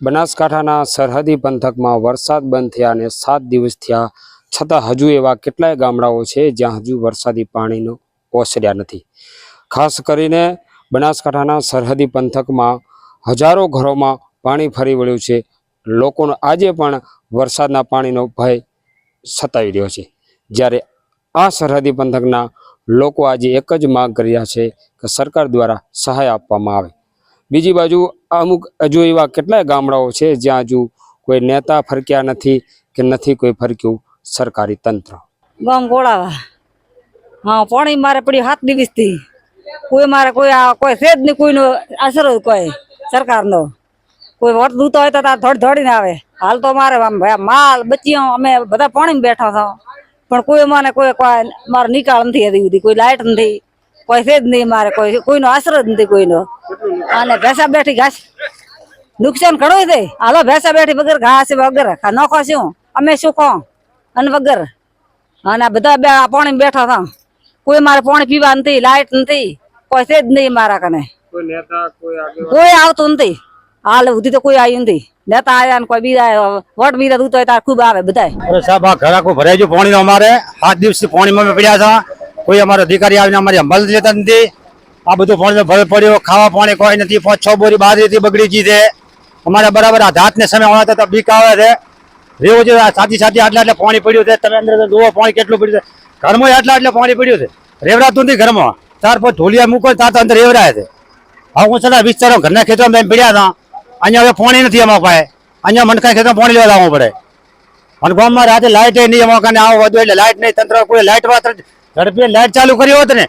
બનાસકાંઠાના સરહદી પંથકમાં વરસાદ બંધ થયા અને સાત દિવસ થયા, છતાં હજુ એવા કેટલાય ગામડાઓ છે જ્યાં હજુ વરસાદી પાણીનો ઓસર્યા નથી. ખાસ કરીને બનાસકાંઠાના સરહદી પંથકમાં હજારો ઘરોમાં પાણી ફરી વળ્યું છે. લોકોનો આજે પણ વરસાદના પાણીનો ભય સતાવી રહ્યો છે. જ્યારે આ સરહદી પંથકના લોકો આજે એક જ માંગ કરી રહ્યા છે કે સરકાર દ્વારા સહાય આપવામાં આવે. બીજી બાજુ અમુક હજુ એવા કેટલાય ગામડાઓ છે જ્યાં હજુ કોઈ નેતા ફરક્યા નથી કે નથી કોઈ ફરક્યું સરકારી તંત્ર? ગામ ગોળાવા. હા, પાણી મારે પડી હાથ દિવસથી. કોઈ મારે કોઈ કોઈ છે જ નહીં, કોઈનો આશરો કોઈ સરકારનો. કોઈ વોટ દૂતો હોય તો થોડી થોડીને આવે. હાલ તો મારે આમ ભાઈ માલ બચીઓ અમે બધા પાણીમાં બેઠા છો. પણ કોઈ મને કોઈ મારો નિકાલ નથી હતી કોઈ લાઇટ નથી. કોઈ છે જ નહીં મારે કોઈ કોઈનો આશરો જ નથી કોઈનો. અને ભેંસા બેઠી ઘાસ. નુકસાન ઘણું થઈ હાલો ભેંસા બેઠી વગર ઘાસ વગર. નોખો શું? અમે શું ખો? અને વગર. અને બધા બે આ પાણી બેઠા હતા. કોઈ મારે પાણી પીવા નથી લાઈટ નથી. કોઈ છે જ નહીં મારા કને. કોઈ નેતા કોઈ કોઈ આવતું નથી. હાલ સુધી તો કોઈ આવ્યું નથી. નેતા આવ્યા ને કોઈ બીજા. વોટ બીજા દૂતો હોય તાર ખૂબ આવે બધા સાહેબ આ ઘર આખું ભરાઈ ગયું પાણી અમારે. સાત દિવસથી પાણીમાં પડ્યા હતા. કોઈ અમારો અધિકારી આવીને અમારી અમલ લેતા નથી. આ બધું ફોન ભર પડ્યો. ખાવા પાણી કોઈ નથી. પાંચ છ બોરી બાજરીથી બગડી ગઈ છે. અમારે બરાબર આ ધાતને સમય આવતા તો બીક આવે છે. રેવું છે. સાથી સાથી આટલા એટલે પાણી પડ્યું છે. તમે અંદર જુઓ પાણી કેટલું પડ્યું છે. ઘરમાં આટલા એટલે પાણી પડ્યું છે. રેવરાતું નથી ઘરમાં. ત્યાર પછી ઢોલિયા મૂકો ત્યાં તો અંદર રેવરાય છે. હવે હું છતાં વિસ્તારો ઘરના ખેતરમાં એમ પડ્યા હતા. અહીંયા હવે પાણી નથી અમારા પાસે. અહીંયા મનકા ખેતરમાં પાણી લેવા લાવવું પડે. અને રાતે લાઇટ નહીં. અમારા કાને આવો વધુ એટલે લાઇટ નહીં. તંત્ર કોઈ લાઇટ માત્ર ઝડપી લાઇટ ચાલુ કરી હોત ને,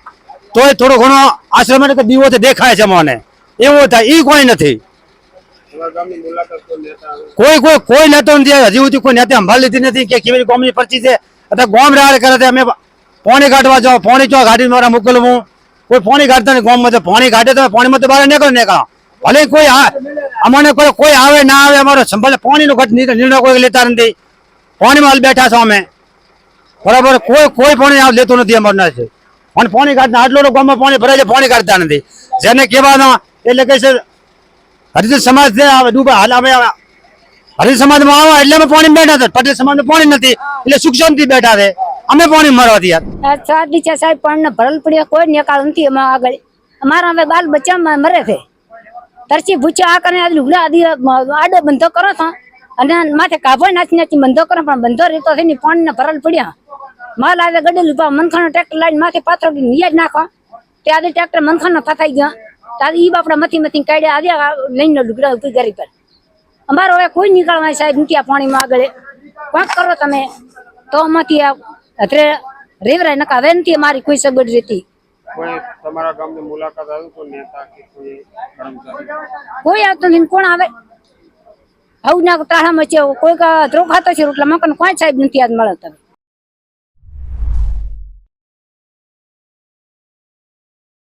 તોય થોડો ઘણો આશ્રમ દીવો દેખાય છે મને. એવું થાય, ઈ કોઈ નથી. કોઈ કોઈ કોઈ નેતો નથી, હજી સુધી કોઈ નેતા સંભાળ લીધી નથી કે કેવી ગામની પરચી છે. અથવા ગામ રાડ કરે અમે પોણી કાઢવા જાઓ, પાણી ચો ગાડી મારા મોકલવું કોઈ પોણી કાઢતા નહીં ગામમાં, તો પાણી કાઢે તો પોણીમાં તો બહાર નીકળો નીકળો. ભલે કોઈ અમને કોઈ કોઈ આવે, ના આવે, અમારો સંભાળ, પોણીનો ઘટ નિર્ણય કોઈ લેતા નથી. પાણીમાં બેઠા છો અમે. બરાબર? કોઈ કોઈ પાણી લેતું નથી અમારું છે અને પાણી કાઢતા આટલો ગામમાં પાણી ભરાય છે, પાણી કાઢતા નથી. જેને કહેવાના, એટલે કે છે, હરિજન સમાજ છે હાલ અમે હરિજન સમાજમાં આવો એટલે અમે પાણી બેઠા છે પટેલ સમાજમાં પાણી નથી, એટલે સુખ શાંતિ બેઠા છે. અમે પાણી મારવાથી યાર સાત દિવસે સાહેબ પણ ભરલ પડ્યા, કોઈ નિકાલ નથી એમાં આગળ. અમારા હવે બાલ બચ્ચા મરે છે. તરસી ભૂચ્યા આ કરે આડો બંધો કરો છો. અને માથે કાભો નાચી નાચી બંધો કરો પણ બંધો રીતો થઈને પાણીને ભરલ પડ્યા. માલ આવે ગડેલું પા મનખાનો ટ્રેક્ટર લાઈન માથે પાથરો નિયાજ નાખો. તે આદે ટ્રેક્ટર મનખાનો ફસાઈ ગયા. તારે ઈ બાપડા મથી મથી કાઢ્યા આવ્યા લઈને લુગડા ઊભી કરી પર. અમારો હવે કોઈ નીકળવા સાહેબ નથી આ પાણીમાં આગળ. કોક કરો તમે. તો અમાથી આ અત્રે રેવરાય નકા હવે નથી મારી કોઈ સગવડ રહેતી. કોઈ તમારા ગામની મુલાકાત આવ્યું કોઈ નેતા કે કોઈ કોઈ આવતું નથી કોણ આવે? આવું ના ટાળામાં છે કોઈક ધ્રો ખાતો છે, રોટલા મકાન કોઈ સાહેબ નથી આજ મળે તમે